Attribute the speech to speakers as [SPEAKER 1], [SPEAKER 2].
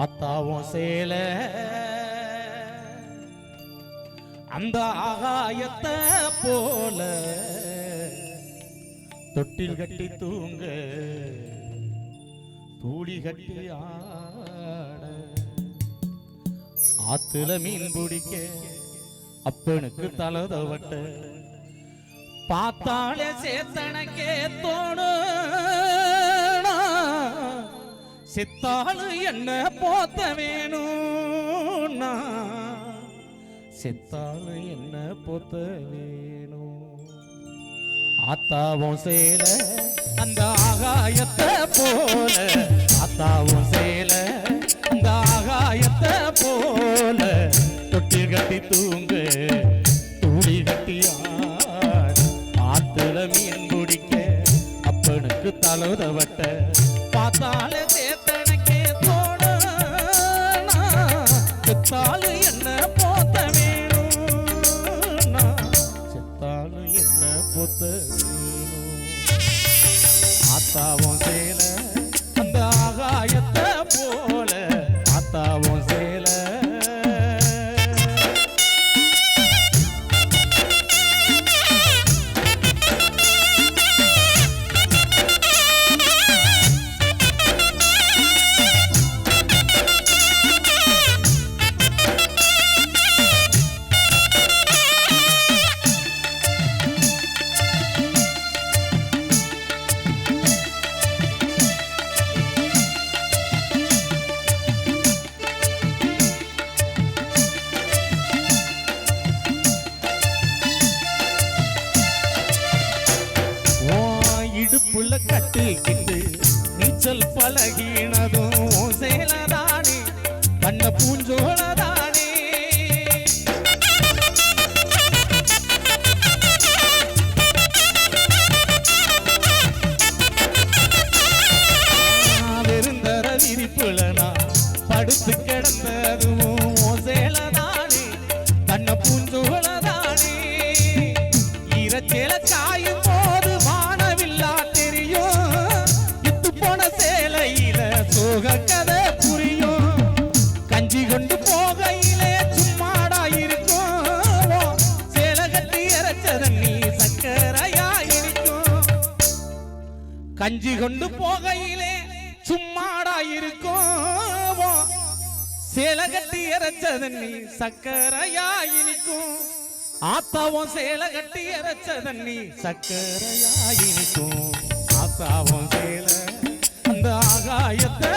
[SPEAKER 1] ஆத்தாவும் சேல. அந்த ஆகாயத்தை போல தொட்டில் கட்டி தூங்க தூளி கட்டி ஆட. ஆத்துல மீன் பிடிக்க அப்பனுக்கு தலதவட்ட பார்த்தாலே சேத்தனக்கே தோணும். செத்தாலு என்ன போத்த வேணும் செத்தாலு என்ன போத்த வேணும்? ஆத்தாவும் சேல அந்த ஆகாயத்தை போல. ஆத்தாவும் சேல அந்த ஆகாயத்தை போல. தொட்டில் கட்டி தூங்கு தூடி கட்டியார் ஆட. ஆத்துல மீன் பிடிக்க அப்பனுக்கு தலோதவட்ட பார்த்தாலே சேத்தனக்கே தோணும் என்ன போத்த வேணும் செத்தாலு என்ன போத்த வேணும் ஆத்தாவும் சேல உன் இடுப்புல கட்டிக்கிட்டு நீச்சல் பழகினதும் உன் சேலதானே கண்ண பூஞ்சோளதானே வெறுந்தர விரிப்புல நான் படுத்து கிடந்ததும் உன் சேலதானே கண்ண பூஞ்சோளதானே ஈரச்சேல காயும் போது தண்ணி நீ இருக்கும் கஞ்சி கொண்டு போகையிலே சும்மாடா இருக்கும் சேலை கட்டி இறைச்ச நீ சக்கரையா ஆத்தாவும் சேலை கட்டி இறைச்ச தண்ணி சக்கரையா ஆத்தாவும் சேலை அந்த ஆகாயத்தை